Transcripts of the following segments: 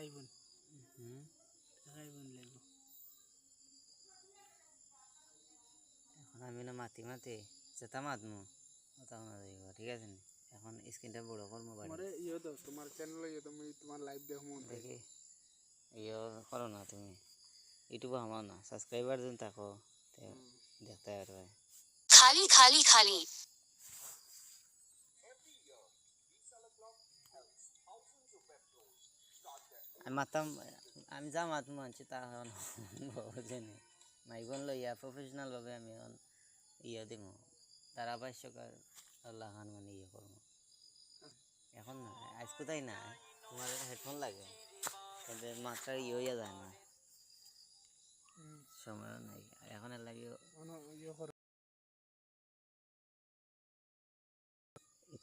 আইবন হুম। টাকা আইবন লাগবো। এখন আমি না মাতি মাতি যেটা মাতমু ওটা না যাইব ঠিক আছে নি? এখন স্ক্রিনটা বড় করব বাড়ি। তোমারে ইয়ে দাও তোমার চ্যানেলে ইয়ে আমি তোমার লাইভ দেখব দেখি ইয়ে করো না তুমি। ইউটিউবে আমার না সাবস্ক্রাইবার যদি থাকো তো দেখতে পারবে। খালি খালি খালি। মাতাম আমি যা মাতমু আনছি তা এখন বুঝেনি মাইগন লইয়া প্রফেশনাল ভাবে আমি এখন ইয়ে দিব। ধারাভাষ্যকার আল্লাহ খান মানে ইয়ে করব। এখন না আজ কোথায় না তোমার হেডফোন লাগে। কিন্তু মাত্রা ইয়ে হইয়া যায় না। সময়ও নাই। এখন লাগে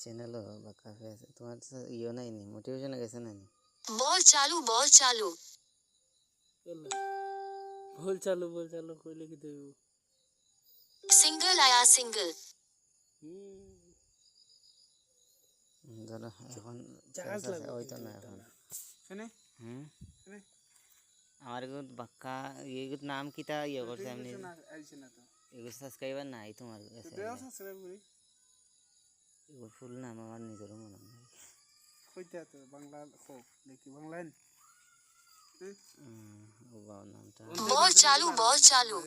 চ্যানেলও বা কাফে আছে। তোমার ইয়ে নাই নি মোটিভেশন গেছে না নি? বল চালু বল চালু এলা বল চালু বল চালু কইলে কি দেব সিঙ্গল আয়া সিঙ্গল হুম হুম, ধরো এখন জাহাজ চলতেছে, লাগবে ওই তো কিন্তু না এটা এখন না। শুনে হুম শুনে আমার এগুলো বাক্কা এগুলো নাম কিতা ইয়ে করছে আমি না আইছে না তো এগুলো সাবস্ক্রাইবার নাই তোমার কাছে দেও সাবস্ক্রাইব করি এগুলো ফুল নাম আমার নিজেরও মনে নাই কইতে তো বাংলা খো দেখি বাংলা হুম, ও বাবা নামটা। বল চালু বল চালু।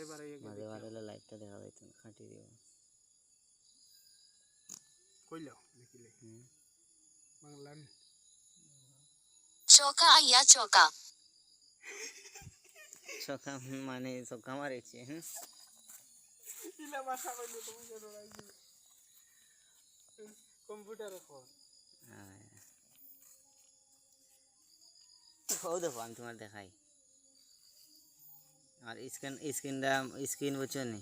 মাঝে মাঝে লাইভটা দেখা যাইতো খাটি দিব কইলো দেখিলে বাংলা চৌকা আইয়া চৌকা। সকাম মানে সকাম মারেছে হুম? ইলা ভাষা কইলে তুমি কেন রাইছি? কম্পিউটারে ও দেখো আমি তোমার দেখাই। আর স্ক্রিন স্ক্রিনটা স্ক্রিন বুঝছ নি?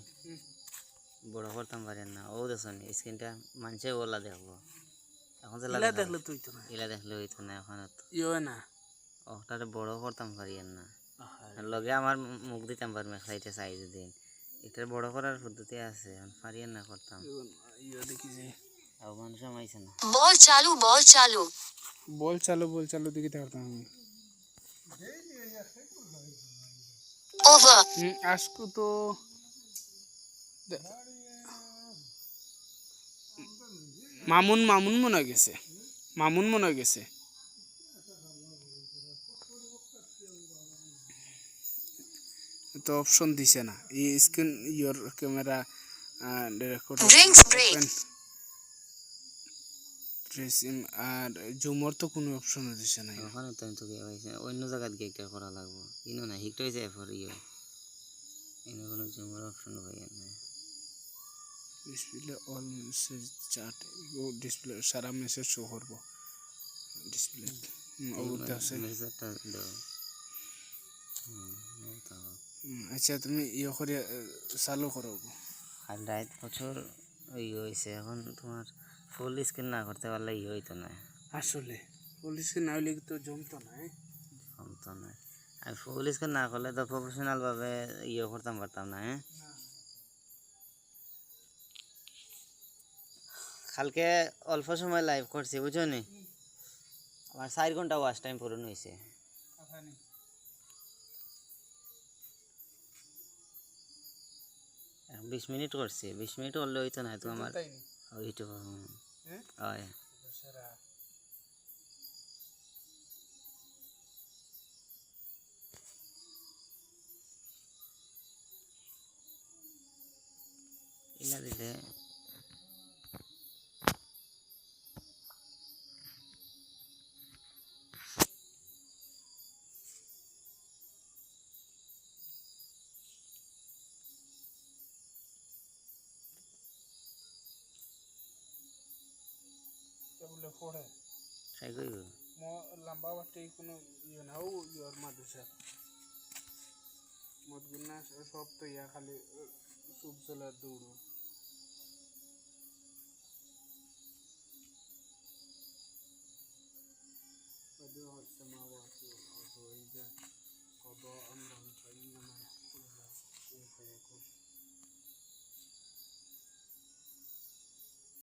বড় করতাম পারেন না। ও দেখছ নি স্ক্রিনটা মানুষে ওলা দেখব। এখন তো দেখলে তুই তো না। ইলা দেখলে হইতো না এখন তো। ইয়ে না। ওটারে বড় করতাম পারিয়েন না। লগে আমার মুখ দিতাম পারবে খাইতে চাই দিন। এটার বড় করার পদ্ধতি আছে পারিয়েন না করতাম। ইয়ে দেখি যে। মানুষ আমাইছে না। বল চালু বল চালু। বল চালু বল চালু দেখি দেখতাম আমি। তো দে- মামুন মামুন মনে গেছে মামুন মনে গেছে তো অপশন দিছে না এই screen your camera record Break. আর জুমর তো কোনো অপশন দিছে না ওখানে তো তোকে পাইছি অন্য জায়গাত গিয়ে একটা করা লাগবো। ইনো না হিকটা হয়েছে এফর ইয়ে এনে কোনো জুমের অপশন পাই না ডিসপ্লে অল মেসেজ চার্ট ও ডিসপ্লে সারা মেসেজ শো করব। ডিসপ্লে ওগুলো আছে। মেসেজটা দাও। আচ্ছা তুমি ইয়ে করে চালু করো। আর রাত বছর ইয়ে হয়েছে এখন তোমার ফুল স্ক্রিন না করতে পারলে ইয়ে হইতো না। আসলে পুলিশকে না হইলে তো জমতো না এ? কমতো না। আমি ফুল স্ক্রিন না করলে তো প্রফেশনাল ভাবে ইয়ে করতাম পারতাম না হ্যাঁ কালকে অল্প সময় লাইভ করছি বুঝছ নি? আমার চার ঘণ্টা ওয়াচ টাইম পূরণ হয়েছে বিশ মিনিট করছি বিশ মিনিট করলে হইতো না তো আমার তাই নি? ইউটিউব হ্যাঁ? হয় সারা ইলা দিলে বলে পড়ে ট্রাই করব ম লম্বা বাটে কোনো ইয়ে না ও ইয়র মাদ্রাসা মদগুন না সব তো ইয়া খালি সুপ চলার দৌড়ো قد السماوات والأرض وإذا قضى أمرا فإنما يقول له كن فيكون